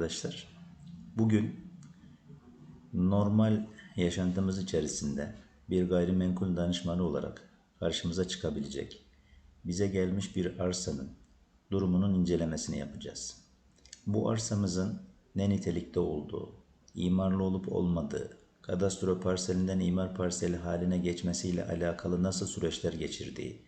Arkadaşlar. Bugün normal yaşantımız içerisinde bir gayrimenkul danışmanı olarak karşımıza çıkabilecek, bize gelmiş bir arsanın durumunun incelemesini yapacağız. Bu arsamızın ne nitelikte olduğu, imarlı olup olmadığı, kadastro parselinden imar parseli haline geçmesiyle alakalı nasıl süreçler geçirdiği,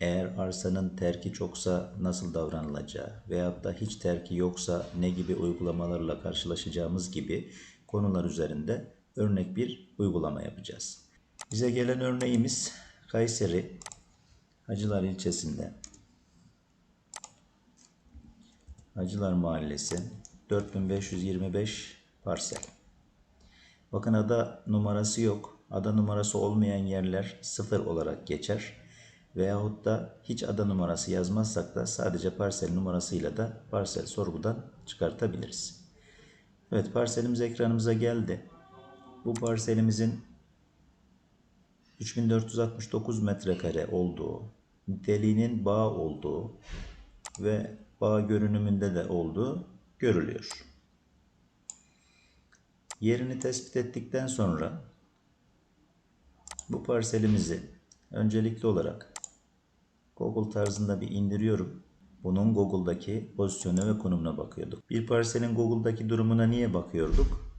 eğer arsanın terki çoksa nasıl davranılacağı veyahut da hiç terki yoksa ne gibi uygulamalarla karşılaşacağımız gibi konular üzerinde örnek bir uygulama yapacağız. Bize gelen örneğimiz Kayseri Hacılar ilçesinde Hacılar Mahallesi 4525 parsel. Bakın ada numarası yok. Ada numarası olmayan yerler sıfır olarak geçer. Veyahut da hiç ada numarası yazmazsak da sadece parsel numarasıyla da parsel sorgudan çıkartabiliriz. Evet parselimiz ekranımıza geldi. Bu parselimizin 3469 metrekare olduğu, niteliğinin bağ olduğu ve bağ görünümünde de olduğu görülüyor. Yerini tespit ettikten sonra bu parselimizi öncelikli olarak Google tarzında bir indiriyorum. Bunun Google'daki pozisyonu ve konumuna bakıyorduk. Bir parselin Google'daki durumuna niye bakıyorduk?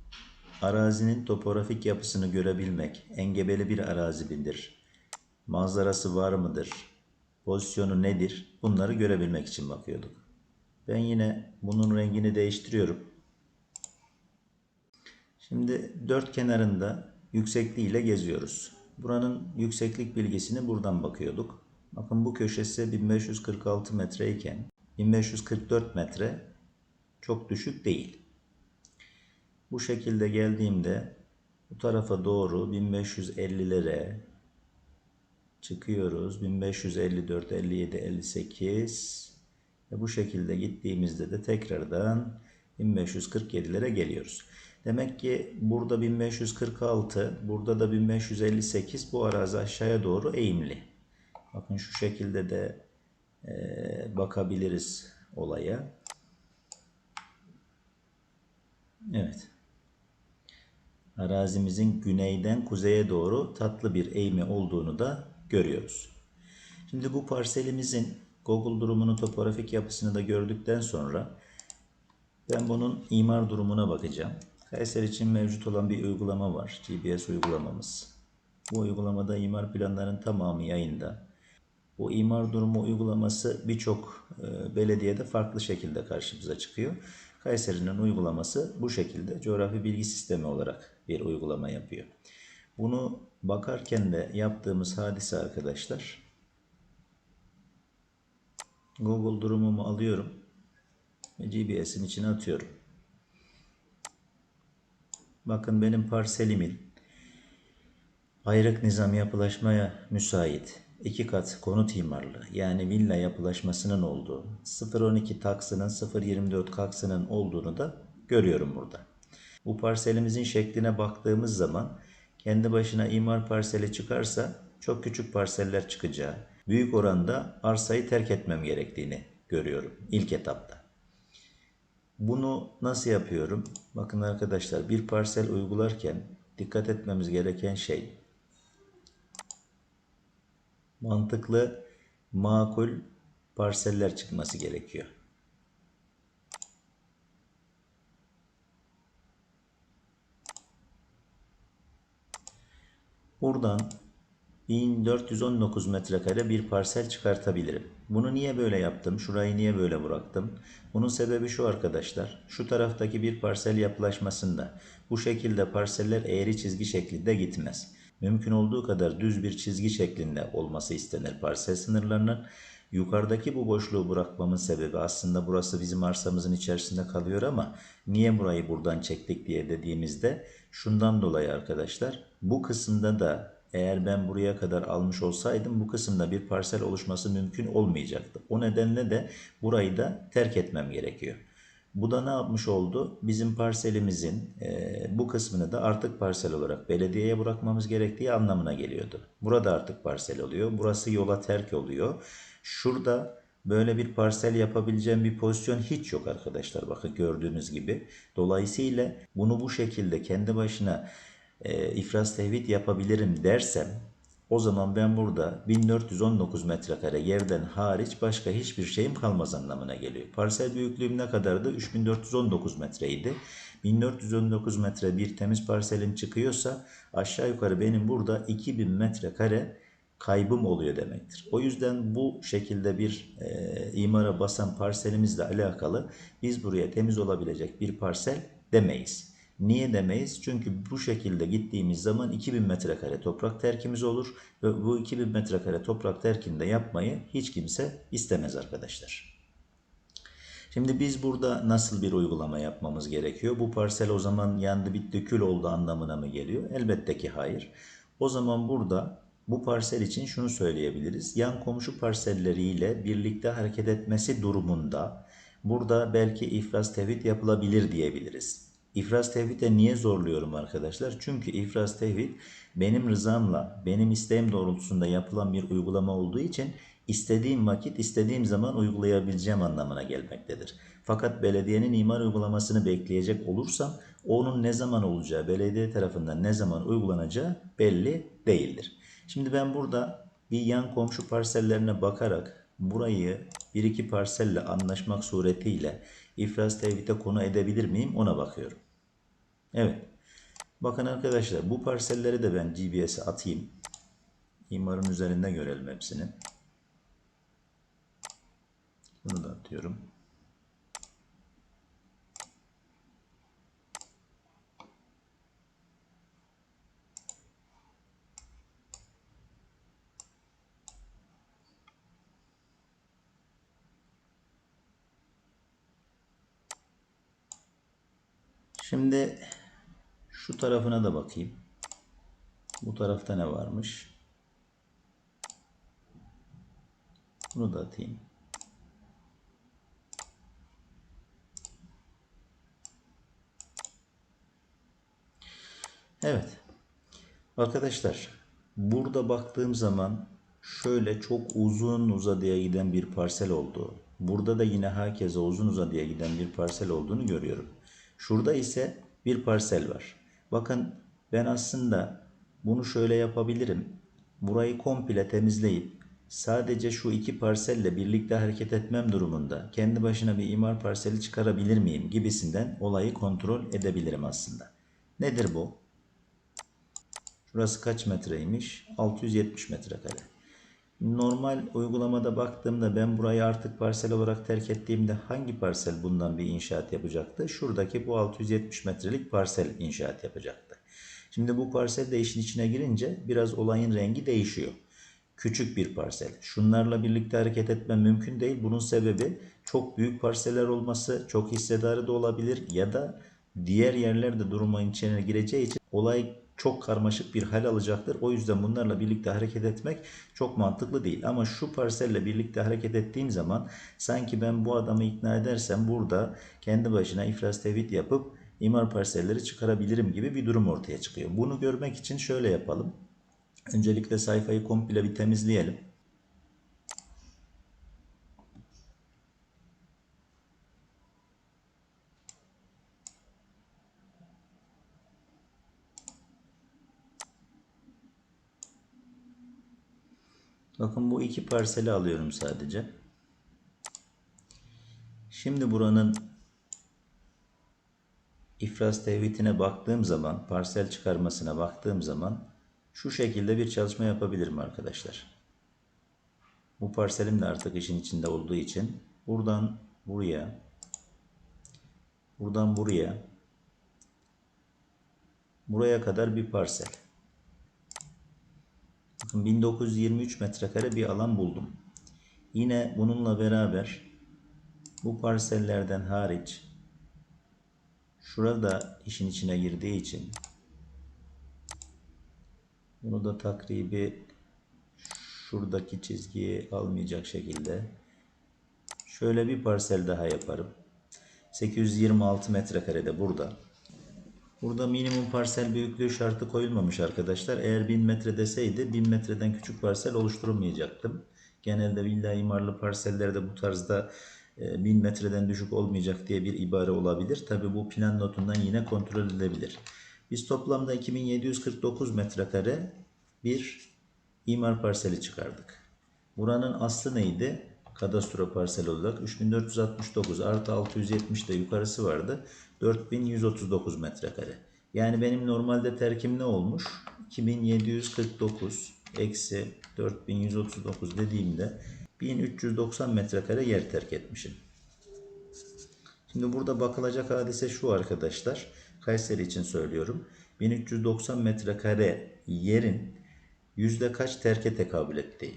Arazinin topografik yapısını görebilmek, engebeli bir arazi midir? Manzarası var mıdır? Pozisyonu nedir? Bunları görebilmek için bakıyorduk. Ben yine bunun rengini değiştiriyorum. Şimdi dört kenarında yüksekliğiyle geziyoruz. Buranın yükseklik bilgisini buradan bakıyorduk. Bakın bu köşesi 1546 metre iken 1544 metre çok düşük değil. Bu şekilde geldiğimde bu tarafa doğru 1550'lere çıkıyoruz. 1554, 57, 58 ve bu şekilde gittiğimizde de tekrardan 1547'lere geliyoruz. Demek ki burada 1546, burada da 1558 bu arazi aşağıya doğru eğimli. Bakın şu şekilde de e, bakabiliriz olaya. Evet. Arazimizin güneyden kuzeye doğru tatlı bir eğimi olduğunu da görüyoruz. Şimdi bu parselimizin Google durumunu, topografik yapısını da gördükten sonra ben bunun imar durumuna bakacağım. Kayseri için mevcut olan bir uygulama var. GPS uygulamamız. Bu uygulamada imar planlarının tamamı yayında. Bu imar durumu uygulaması birçok e, belediyede farklı şekilde karşımıza çıkıyor. Kayseri'nin uygulaması bu şekilde coğrafi bilgi sistemi olarak bir uygulama yapıyor. Bunu bakarken de yaptığımız hadise arkadaşlar Google durumumu alıyorum ve GPS'in içine atıyorum. Bakın benim parselimin ayrık nizam yapılaşmaya müsait iki kat konut imarlı yani villa yapılaşmasının olduğu 012 taksının 024 kaksının olduğunu da görüyorum burada. Bu parselimizin şekline baktığımız zaman kendi başına imar parseli çıkarsa çok küçük parseller çıkacağı, büyük oranda arsayı terk etmem gerektiğini görüyorum ilk etapta. Bunu nasıl yapıyorum? Bakın arkadaşlar bir parsel uygularken dikkat etmemiz gereken şey mantıklı, makul parseller çıkması gerekiyor. Buradan 1419 metrekare bir parsel çıkartabilirim. Bunu niye böyle yaptım? Şurayı niye böyle bıraktım? Bunun sebebi şu arkadaşlar. Şu taraftaki bir parsel yapılaşmasında bu şekilde parseller eğri çizgi şeklinde gitmez. Mümkün olduğu kadar düz bir çizgi şeklinde olması istenir parsel sınırlarının. Yukarıdaki bu boşluğu bırakmamın sebebi aslında burası bizim arsamızın içerisinde kalıyor ama niye burayı buradan çektik diye dediğimizde şundan dolayı arkadaşlar bu kısımda da eğer ben buraya kadar almış olsaydım bu kısımda bir parsel oluşması mümkün olmayacaktı. O nedenle de burayı da terk etmem gerekiyor. Bu da ne yapmış oldu? Bizim parselimizin e, bu kısmını da artık parsel olarak belediyeye bırakmamız gerektiği anlamına geliyordu. Burada artık parsel oluyor. Burası yola terk oluyor. Şurada Böyle bir parsel yapabileceğim bir pozisyon hiç yok arkadaşlar. Bakın gördüğünüz gibi. Dolayısıyla bunu bu şekilde kendi başına e, ifraz tevhid yapabilirim dersem o zaman ben burada 1419 metrekare yerden hariç başka hiçbir şeyim kalmaz anlamına geliyor. Parsel büyüklüğüm ne kadardı? 3419 metreydi. 1419 metre bir temiz parselim çıkıyorsa aşağı yukarı benim burada 2000 metrekare kaybım oluyor demektir. O yüzden bu şekilde bir e, imara basan parselimizle alakalı biz buraya temiz olabilecek bir parsel demeyiz. Niye demeyiz? Çünkü bu şekilde gittiğimiz zaman 2000 metrekare toprak terkimiz olur ve bu 2000 metrekare toprak terkinde yapmayı hiç kimse istemez arkadaşlar. Şimdi biz burada nasıl bir uygulama yapmamız gerekiyor? Bu parsel o zaman yandı bitti kül oldu anlamına mı geliyor? Elbette ki hayır. O zaman burada bu parsel için şunu söyleyebiliriz. Yan komşu parselleriyle birlikte hareket etmesi durumunda burada belki iflas tevhid yapılabilir diyebiliriz. İfraz tevhide niye zorluyorum arkadaşlar? Çünkü ifraz tevhid benim rızamla, benim isteğim doğrultusunda yapılan bir uygulama olduğu için istediğim vakit, istediğim zaman uygulayabileceğim anlamına gelmektedir. Fakat belediyenin imar uygulamasını bekleyecek olursam onun ne zaman olacağı, belediye tarafından ne zaman uygulanacağı belli değildir. Şimdi ben burada bir yan komşu parsellerine bakarak burayı bir iki parselle anlaşmak suretiyle ifraz tevhide konu edebilir miyim ona bakıyorum. Evet. Bakın arkadaşlar bu parselleri de ben GBS'e atayım. İmarın üzerinde görelim hepsini. Bunu da atıyorum. Şimdi şu tarafına da bakayım. Bu tarafta ne varmış? Bunu da atayım. Evet. Arkadaşlar burada baktığım zaman şöyle çok uzun uzadıya giden bir parsel oldu. Burada da yine herkese uzun uzadıya giden bir parsel olduğunu görüyorum. Şurada ise bir parsel var. Bakın ben aslında bunu şöyle yapabilirim. Burayı komple temizleyip sadece şu iki parselle birlikte hareket etmem durumunda kendi başına bir imar parseli çıkarabilir miyim gibisinden olayı kontrol edebilirim aslında. Nedir bu? Şurası kaç metreymiş? 670 metrekare. Normal uygulamada baktığımda ben burayı artık parsel olarak terk ettiğimde hangi parsel bundan bir inşaat yapacaktı? Şuradaki bu 670 metrelik parsel inşaat yapacaktı. Şimdi bu parsel de işin içine girince biraz olayın rengi değişiyor. Küçük bir parsel. Şunlarla birlikte hareket etmem mümkün değil. Bunun sebebi çok büyük parseller olması, çok hissedarı da olabilir ya da diğer yerlerde durumun içine gireceği için olay çok karmaşık bir hal alacaktır. O yüzden bunlarla birlikte hareket etmek çok mantıklı değil. Ama şu parselle birlikte hareket ettiğim zaman sanki ben bu adamı ikna edersem burada kendi başına iflas tevhid yapıp imar parselleri çıkarabilirim gibi bir durum ortaya çıkıyor. Bunu görmek için şöyle yapalım. Öncelikle sayfayı komple bir temizleyelim. Bakın bu iki parseli alıyorum sadece. Şimdi buranın ifraz tevhidine baktığım zaman, parsel çıkarmasına baktığım zaman şu şekilde bir çalışma yapabilirim arkadaşlar. Bu parselim de artık işin içinde olduğu için buradan buraya, buradan buraya, buraya kadar bir parsel. Bakın 1923 metrekare bir alan buldum. Yine bununla beraber bu parsellerden hariç şurada işin içine girdiği için bunu da takribi şuradaki çizgiyi almayacak şekilde şöyle bir parsel daha yaparım. 826 metrekare de burada. Burada minimum parsel büyüklüğü şartı koyulmamış arkadaşlar. Eğer 1000 metre deseydi 1000 metreden küçük parsel oluşturmayacaktım. Genelde villa imarlı parsellerde bu tarzda e, 1000 metreden düşük olmayacak diye bir ibare olabilir. Tabi bu plan notundan yine kontrol edilebilir. Biz toplamda 2749 metrekare bir imar parseli çıkardık. Buranın aslı neydi? Kadastro parsel olarak 3469 artı 670 de yukarısı vardı. 4139 metrekare. Yani benim normalde terkim ne olmuş? 2749 eksi 4139 dediğimde 1390 metrekare yer terk etmişim. Şimdi burada bakılacak hadise şu arkadaşlar. Kayseri için söylüyorum. 1390 metrekare yerin yüzde kaç terke tekabül ettiği.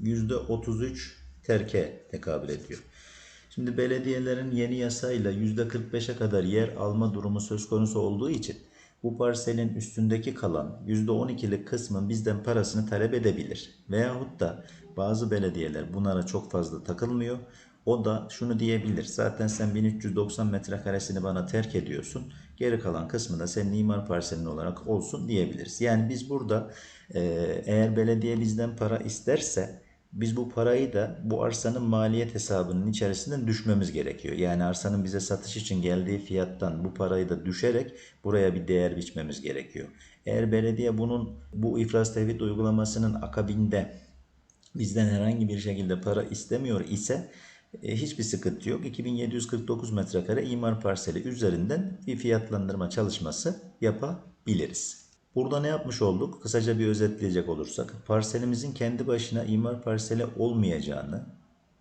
Yüzde 33 terke tekabül ediyor. Şimdi belediyelerin yeni yasayla yüzde 45'e kadar yer alma durumu söz konusu olduğu için bu parselin üstündeki kalan yüzde 12'lik kısmın bizden parasını talep edebilir. Veyahut da bazı belediyeler bunlara çok fazla takılmıyor. O da şunu diyebilir. Zaten sen 1390 metrekaresini bana terk ediyorsun. Geri kalan kısmı da senin imar parselin olarak olsun diyebiliriz. Yani biz burada eğer belediye bizden para isterse biz bu parayı da bu arsanın maliyet hesabının içerisinden düşmemiz gerekiyor. Yani arsanın bize satış için geldiği fiyattan bu parayı da düşerek buraya bir değer biçmemiz gerekiyor. Eğer belediye bunun bu iflas tevhid uygulamasının akabinde bizden herhangi bir şekilde para istemiyor ise e, hiçbir sıkıntı yok. 2749 metrekare imar parseli üzerinden bir fiyatlandırma çalışması yapabiliriz. Burada ne yapmış olduk? Kısaca bir özetleyecek olursak, parselimizin kendi başına imar parseli olmayacağını,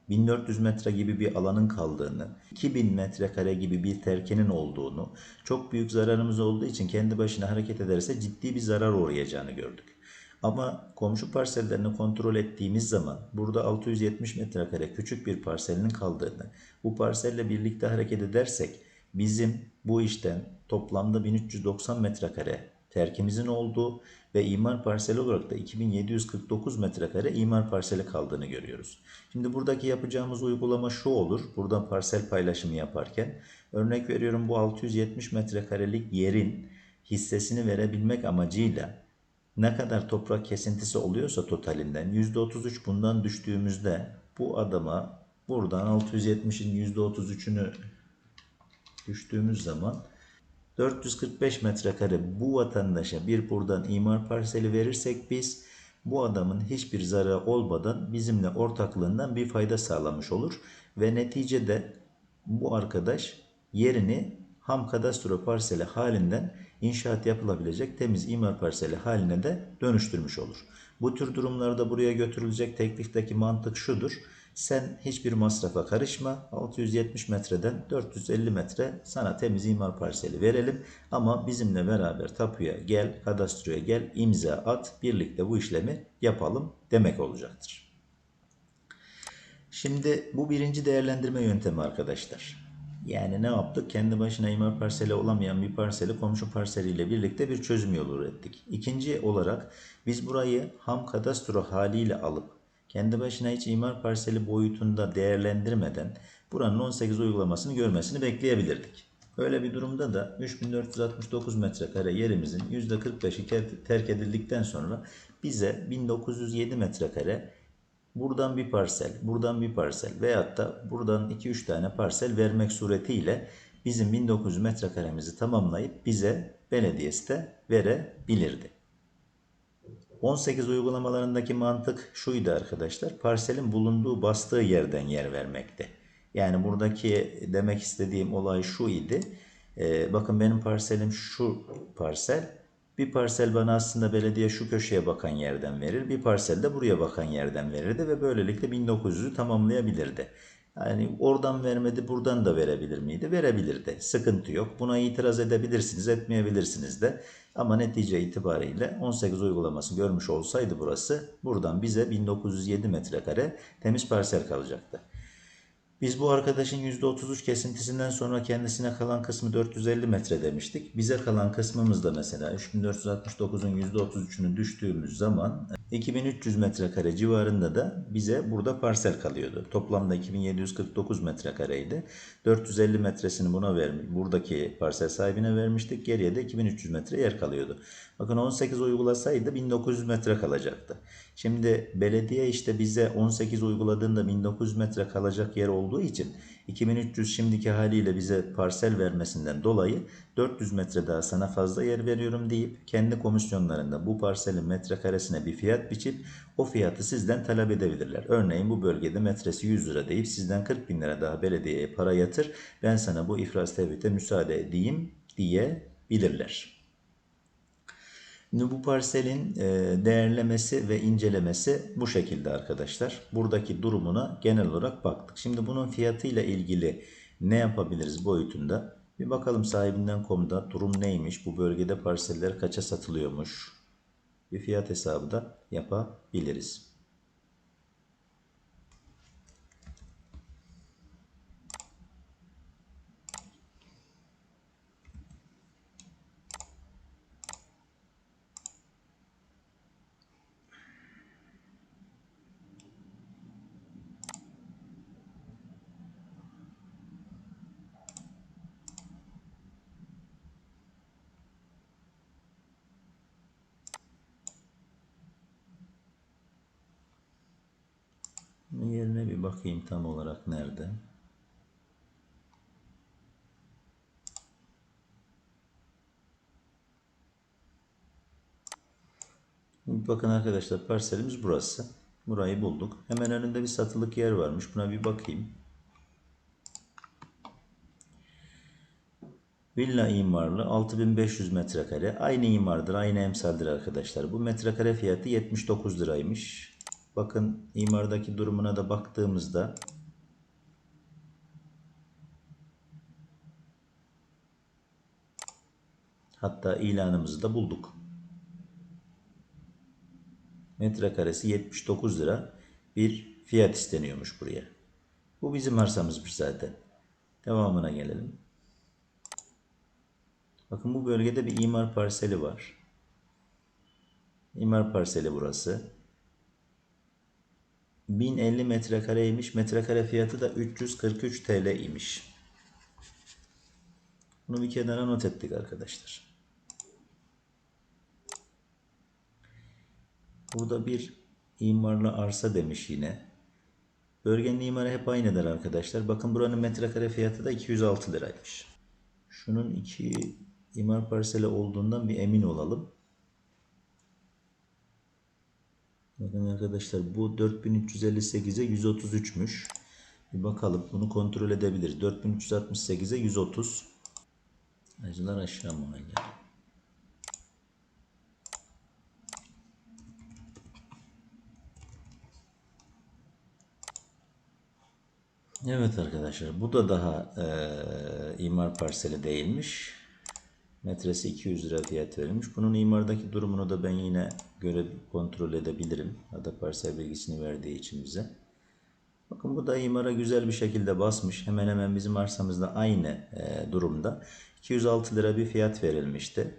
1400 metre gibi bir alanın kaldığını, 2000 metrekare gibi bir terkenin olduğunu, çok büyük zararımız olduğu için kendi başına hareket ederse ciddi bir zarar uğrayacağını gördük. Ama komşu parsellerini kontrol ettiğimiz zaman burada 670 metrekare küçük bir parselinin kaldığını, bu parselle birlikte hareket edersek bizim bu işten toplamda 1390 metrekare terkimizin olduğu ve imar parseli olarak da 2749 metrekare imar parseli kaldığını görüyoruz. Şimdi buradaki yapacağımız uygulama şu olur. Buradan parsel paylaşımı yaparken örnek veriyorum bu 670 metrekarelik yerin hissesini verebilmek amacıyla ne kadar toprak kesintisi oluyorsa totalinden %33 bundan düştüğümüzde bu adama buradan 670'in %33'ünü düştüğümüz zaman 445 metrekare bu vatandaşa bir buradan imar parseli verirsek biz bu adamın hiçbir zararı olmadan bizimle ortaklığından bir fayda sağlamış olur ve neticede bu arkadaş yerini ham kadastro parseli halinden inşaat yapılabilecek temiz imar parseli haline de dönüştürmüş olur. Bu tür durumlarda buraya götürülecek teklifteki mantık şudur. Sen hiçbir masrafa karışma. 670 metreden 450 metre sana temiz imar parseli verelim. Ama bizimle beraber tapuya gel, kadastroya gel, imza at. Birlikte bu işlemi yapalım demek olacaktır. Şimdi bu birinci değerlendirme yöntemi arkadaşlar. Yani ne yaptık? Kendi başına imar parseli olamayan bir parseli komşu parseliyle birlikte bir çözüm yolu ürettik. İkinci olarak biz burayı ham kadastro haliyle alıp kendi başına hiç imar parseli boyutunda değerlendirmeden buranın 18 uygulamasını görmesini bekleyebilirdik. Böyle bir durumda da 3469 metrekare yerimizin %45'i terk edildikten sonra bize 1907 metrekare buradan bir parsel, buradan bir parsel veyahut da buradan 2-3 tane parsel vermek suretiyle bizim 1900 metrekaremizi tamamlayıp bize belediyesi de verebilirdi. 18 uygulamalarındaki mantık şuydu arkadaşlar. Parselin bulunduğu bastığı yerden yer vermekti. Yani buradaki demek istediğim olay şu idi. Ee, bakın benim parselim şu parsel. Bir parsel bana aslında belediye şu köşeye bakan yerden verir. Bir parsel de buraya bakan yerden verirdi ve böylelikle 1900'ü tamamlayabilirdi. Yani oradan vermedi buradan da verebilir miydi? Verebilirdi. Sıkıntı yok. Buna itiraz edebilirsiniz, etmeyebilirsiniz de. Ama netice itibariyle 18 uygulaması görmüş olsaydı burası buradan bize 1907 metrekare temiz parsel kalacaktı. Biz bu arkadaşın %33 kesintisinden sonra kendisine kalan kısmı 450 metre demiştik. Bize kalan kısmımız da mesela 3469'un %33'ünü düştüğümüz zaman 2300 metrekare civarında da bize burada parsel kalıyordu. Toplamda 2749 metrekareydi. 450 metresini buna vermiş, buradaki parsel sahibine vermiştik. Geriye de 2300 metre yer kalıyordu. Bakın 18 uygulasaydı 1900 metre kalacaktı. Şimdi belediye işte bize 18 uyguladığında 1900 metre kalacak yer olduğu için 2300 şimdiki haliyle bize parsel vermesinden dolayı 400 metre daha sana fazla yer veriyorum deyip kendi komisyonlarında bu parselin metrekaresine bir fiyat biçip o fiyatı sizden talep edebilirler. Örneğin bu bölgede metresi 100 lira deyip sizden 40 bin lira daha belediyeye para yatır ben sana bu ifraz tevhide müsaade edeyim diyebilirler. Bu parselin e, değerlemesi ve incelemesi bu şekilde arkadaşlar. Buradaki durumuna genel olarak baktık. Şimdi bunun fiyatıyla ilgili ne yapabiliriz boyutunda? Bir bakalım sahibinden.com'da durum neymiş? Bu bölgede parseller kaça satılıyormuş? Bir fiyat hesabı da yapabiliriz. Yerine bir bakayım tam olarak nerede. Bakın arkadaşlar parselimiz burası. Burayı bulduk. Hemen önünde bir satılık yer varmış. Buna bir bakayım. Villa imarlı 6500 metrekare. Aynı imardır, aynı emsaldir arkadaşlar. Bu metrekare fiyatı 79 liraymış. Bakın imardaki durumuna da baktığımızda hatta ilanımızı da bulduk. Metrekaresi 79 lira bir fiyat isteniyormuş buraya. Bu bizim arsamızmış zaten. Devamına gelelim. Bakın bu bölgede bir imar parseli var. İmar parseli burası. 1050 metrekareymiş. Metrekare fiyatı da 343 TL imiş. Bunu bir kenara not ettik arkadaşlar. Burada bir imarlı arsa demiş yine. Bölgenin imarı hep aynıdır arkadaşlar. Bakın buranın metrekare fiyatı da 206 liraymış. Şunun iki imar parseli olduğundan bir emin olalım. Bakın arkadaşlar bu 4358'e 133'müş. Bir bakalım bunu kontrol edebiliriz. 4368'e 130. Acılar aşağı mahalle. Evet arkadaşlar bu da daha e, imar parseli değilmiş. Metresi 200 lira fiyat verilmiş. Bunun imardaki durumunu da ben yine göre kontrol edebilirim. Ada parsel bilgisini verdiği için bize. Bakın bu da imara güzel bir şekilde basmış. Hemen hemen bizim arsamızda aynı e, durumda. 206 lira bir fiyat verilmişti.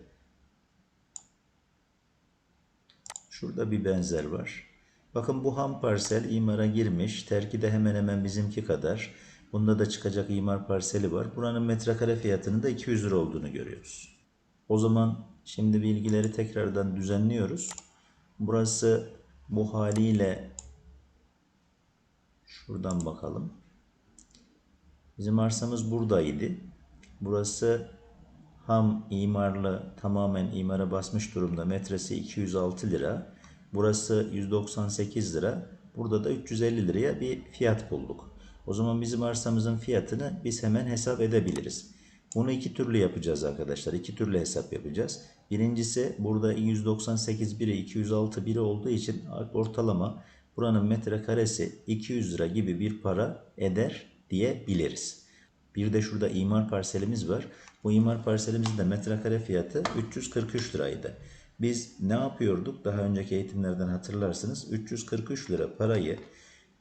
Şurada bir benzer var. Bakın bu ham parsel imara girmiş. Terki de hemen hemen bizimki kadar. Bunda da çıkacak imar parseli var. Buranın metrekare fiyatının da 200 lira olduğunu görüyoruz. O zaman şimdi bilgileri tekrardan düzenliyoruz. Burası bu haliyle şuradan bakalım. Bizim arsamız buradaydı. Burası ham imarlı tamamen imara basmış durumda. Metresi 206 lira. Burası 198 lira. Burada da 350 liraya bir fiyat bulduk. O zaman bizim arsamızın fiyatını biz hemen hesap edebiliriz. Bunu iki türlü yapacağız arkadaşlar. İki türlü hesap yapacağız. Birincisi burada 198 biri 206 biri olduğu için ortalama buranın metrekaresi 200 lira gibi bir para eder diyebiliriz. Bir de şurada imar parselimiz var. Bu imar parselimizin de metrekare fiyatı 343 liraydı. Biz ne yapıyorduk? Daha önceki eğitimlerden hatırlarsınız. 343 lira parayı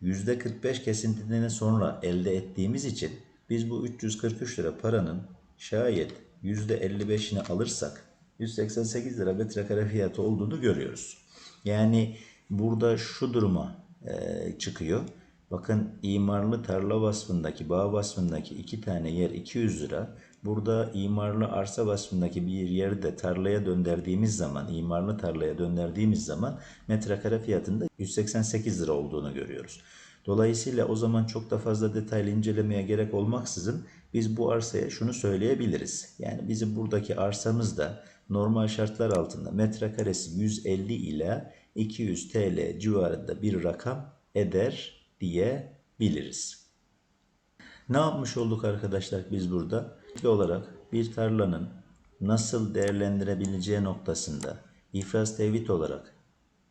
%45 kesintiden sonra elde ettiğimiz için biz bu 343 lira paranın şayet %55'ini alırsak 188 lira metrekare fiyatı olduğunu görüyoruz. Yani burada şu duruma e, çıkıyor. Bakın imarlı tarla vasfındaki, bağ vasfındaki iki tane yer 200 lira. Burada imarlı arsa vasfındaki bir yeri de tarlaya döndürdüğümüz zaman, imarlı tarlaya döndürdüğümüz zaman metrekare fiyatında 188 lira olduğunu görüyoruz. Dolayısıyla o zaman çok da fazla detaylı incelemeye gerek olmaksızın biz bu arsaya şunu söyleyebiliriz. Yani bizim buradaki arsamızda normal şartlar altında metrekaresi 150 ila 200 TL civarında bir rakam eder diyebiliriz. Ne yapmış olduk arkadaşlar biz burada? İlk olarak bir tarlanın nasıl değerlendirebileceği noktasında ifraz tevhid olarak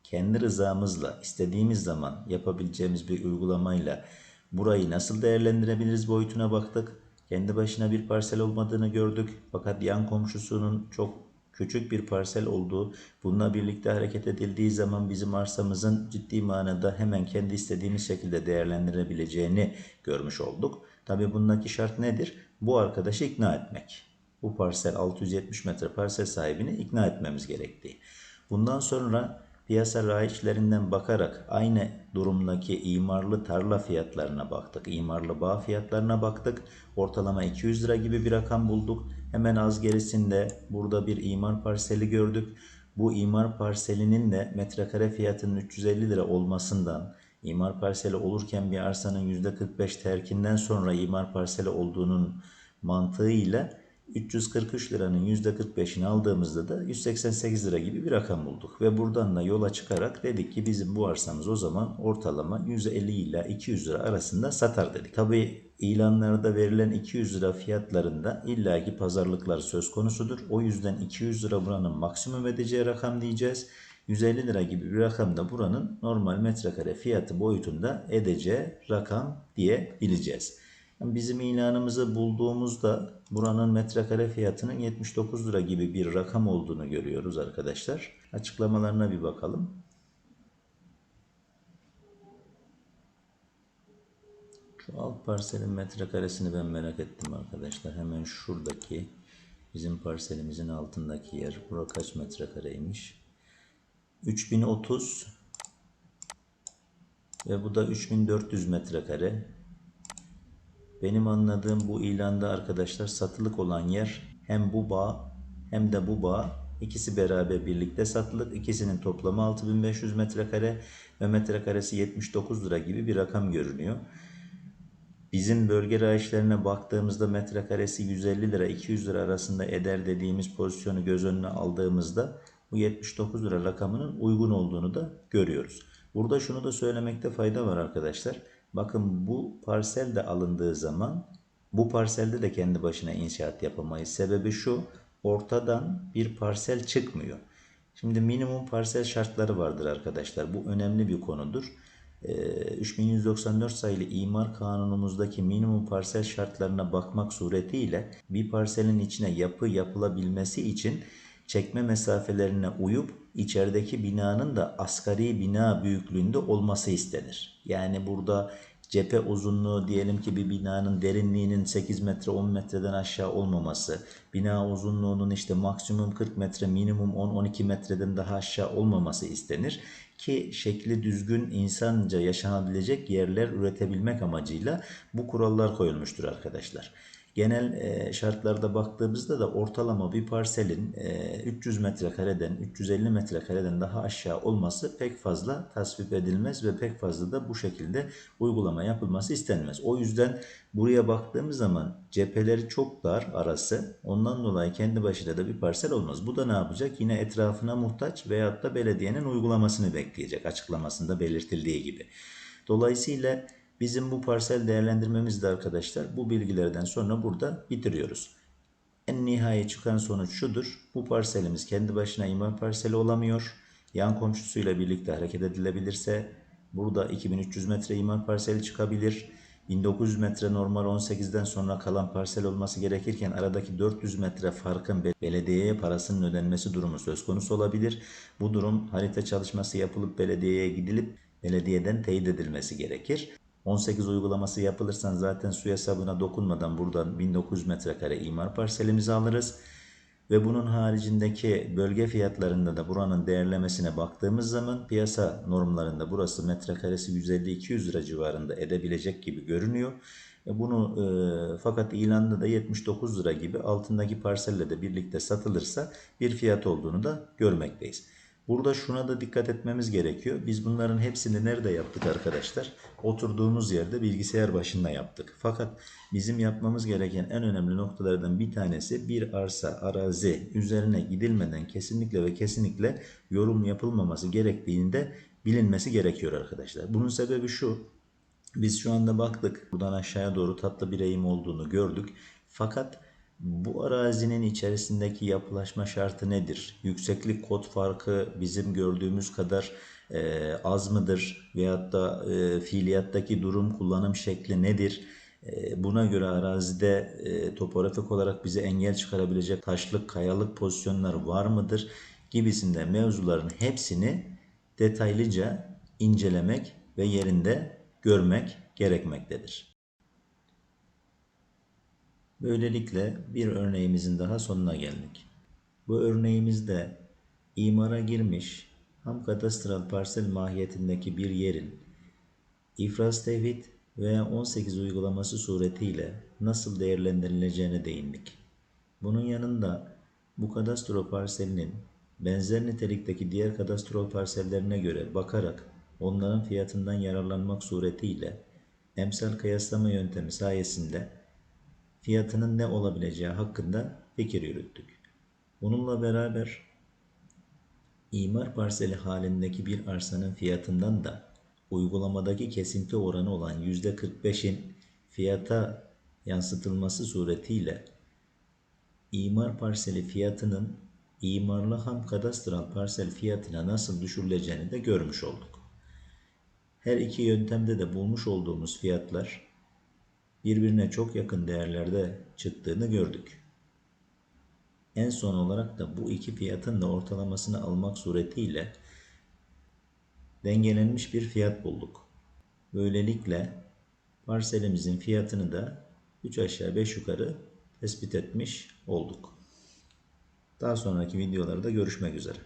kendi rızamızla istediğimiz zaman yapabileceğimiz bir uygulamayla burayı nasıl değerlendirebiliriz boyutuna baktık. Kendi başına bir parsel olmadığını gördük. Fakat yan komşusunun çok küçük bir parsel olduğu, bununla birlikte hareket edildiği zaman bizim arsamızın ciddi manada hemen kendi istediğimiz şekilde değerlendirebileceğini görmüş olduk. Tabi bundaki şart nedir? Bu arkadaşı ikna etmek. Bu parsel 670 metre parsel sahibini ikna etmemiz gerektiği. Bundan sonra piyasa raiçlerinden bakarak aynı durumdaki imarlı tarla fiyatlarına baktık. İmarlı bağ fiyatlarına baktık. Ortalama 200 lira gibi bir rakam bulduk. Hemen az gerisinde burada bir imar parseli gördük. Bu imar parselinin de metrekare fiyatının 350 lira olmasından imar parseli olurken bir arsanın %45 terkinden sonra imar parseli olduğunun mantığıyla 343 liranın %45'ini aldığımızda da 188 lira gibi bir rakam bulduk. Ve buradan da yola çıkarak dedik ki bizim bu arsamız o zaman ortalama 150 ila 200 lira arasında satar dedik. Tabi ilanlarda verilen 200 lira fiyatlarında illaki pazarlıklar söz konusudur. O yüzden 200 lira buranın maksimum edeceği rakam diyeceğiz. 150 lira gibi bir rakam da buranın normal metrekare fiyatı boyutunda edeceği rakam diyebileceğiz. Bizim ilanımızı bulduğumuzda buranın metrekare fiyatının 79 lira gibi bir rakam olduğunu görüyoruz arkadaşlar. Açıklamalarına bir bakalım. Şu alt parselin metrekaresini ben merak ettim arkadaşlar. Hemen şuradaki bizim parselimizin altındaki yer. Bura kaç metrekareymiş? 3030 ve bu da 3400 metrekare. Benim anladığım bu ilanda arkadaşlar satılık olan yer hem bu bağ hem de bu bağ ikisi beraber birlikte satılık. İkisinin toplamı 6500 metrekare ve metrekaresi 79 lira gibi bir rakam görünüyor. Bizim bölge rayişlerine baktığımızda metrekaresi 150 lira 200 lira arasında eder dediğimiz pozisyonu göz önüne aldığımızda bu 79 lira rakamının uygun olduğunu da görüyoruz. Burada şunu da söylemekte fayda var arkadaşlar. Bakın bu parsel de alındığı zaman bu parselde de kendi başına inşaat yapamayız. Sebebi şu ortadan bir parsel çıkmıyor. Şimdi minimum parsel şartları vardır arkadaşlar. Bu önemli bir konudur. Ee, 3194 sayılı imar kanunumuzdaki minimum parsel şartlarına bakmak suretiyle bir parselin içine yapı yapılabilmesi için çekme mesafelerine uyup içerideki binanın da asgari bina büyüklüğünde olması istenir. Yani burada cephe uzunluğu diyelim ki bir binanın derinliğinin 8 metre 10 metreden aşağı olmaması, bina uzunluğunun işte maksimum 40 metre minimum 10-12 metreden daha aşağı olmaması istenir ki şekli düzgün insanca yaşanabilecek yerler üretebilmek amacıyla bu kurallar koyulmuştur arkadaşlar. Genel e, şartlarda baktığımızda da ortalama bir parselin e, 300 metrekareden 350 metrekareden daha aşağı olması pek fazla tasvip edilmez ve pek fazla da bu şekilde uygulama yapılması istenmez. O yüzden buraya baktığımız zaman cepheleri çok dar arası. Ondan dolayı kendi başına da bir parsel olmaz. Bu da ne yapacak? Yine etrafına muhtaç veyahut da belediyenin uygulamasını bekleyecek açıklamasında belirtildiği gibi. Dolayısıyla Bizim bu parsel değerlendirmemiz de arkadaşlar bu bilgilerden sonra burada bitiriyoruz. En nihai çıkan sonuç şudur. Bu parselimiz kendi başına imar parseli olamıyor. Yan komşusuyla birlikte hareket edilebilirse burada 2300 metre imar parseli çıkabilir. 1900 metre normal 18'den sonra kalan parsel olması gerekirken aradaki 400 metre farkın belediyeye parasının ödenmesi durumu söz konusu olabilir. Bu durum harita çalışması yapılıp belediyeye gidilip belediyeden teyit edilmesi gerekir. 18 uygulaması yapılırsan zaten su hesabına dokunmadan buradan 1900 metrekare imar parselimizi alırız. Ve bunun haricindeki bölge fiyatlarında da buranın değerlemesine baktığımız zaman piyasa normlarında burası metrekaresi 150-200 lira civarında edebilecek gibi görünüyor. E Bunu e, fakat ilanda da 79 lira gibi altındaki parselle de birlikte satılırsa bir fiyat olduğunu da görmekteyiz. Burada şuna da dikkat etmemiz gerekiyor. Biz bunların hepsini nerede yaptık arkadaşlar? Oturduğumuz yerde bilgisayar başında yaptık. Fakat bizim yapmamız gereken en önemli noktalardan bir tanesi bir arsa, arazi üzerine gidilmeden kesinlikle ve kesinlikle yorum yapılmaması gerektiğinde bilinmesi gerekiyor arkadaşlar. Bunun sebebi şu. Biz şu anda baktık. Buradan aşağıya doğru tatlı bir eğim olduğunu gördük. Fakat bu arazinin içerisindeki yapılaşma şartı nedir? Yükseklik kod farkı bizim gördüğümüz kadar e, az mıdır? Veyahut da e, fiiliyattaki durum kullanım şekli nedir? E, buna göre arazide e, topografik olarak bize engel çıkarabilecek taşlık, kayalık pozisyonlar var mıdır? Gibisinde mevzuların hepsini detaylıca incelemek ve yerinde görmek gerekmektedir. Böylelikle bir örneğimizin daha sonuna geldik. Bu örneğimizde imara girmiş ham kadastral parsel mahiyetindeki bir yerin ifraz tevhid veya 18 uygulaması suretiyle nasıl değerlendirileceğine değindik. Bunun yanında bu kadastro parselinin benzer nitelikteki diğer kadastro parsellerine göre bakarak onların fiyatından yararlanmak suretiyle emsal kıyaslama yöntemi sayesinde fiyatının ne olabileceği hakkında fikir yürüttük. Bununla beraber imar parseli halindeki bir arsanın fiyatından da uygulamadaki kesinti oranı olan %45'in fiyata yansıtılması suretiyle imar parseli fiyatının imarlı ham kadastral parsel fiyatına nasıl düşürüleceğini de görmüş olduk. Her iki yöntemde de bulmuş olduğumuz fiyatlar birbirine çok yakın değerlerde çıktığını gördük. En son olarak da bu iki fiyatın da ortalamasını almak suretiyle dengelenmiş bir fiyat bulduk. Böylelikle parselimizin fiyatını da 3 aşağı 5 yukarı tespit etmiş olduk. Daha sonraki videolarda görüşmek üzere.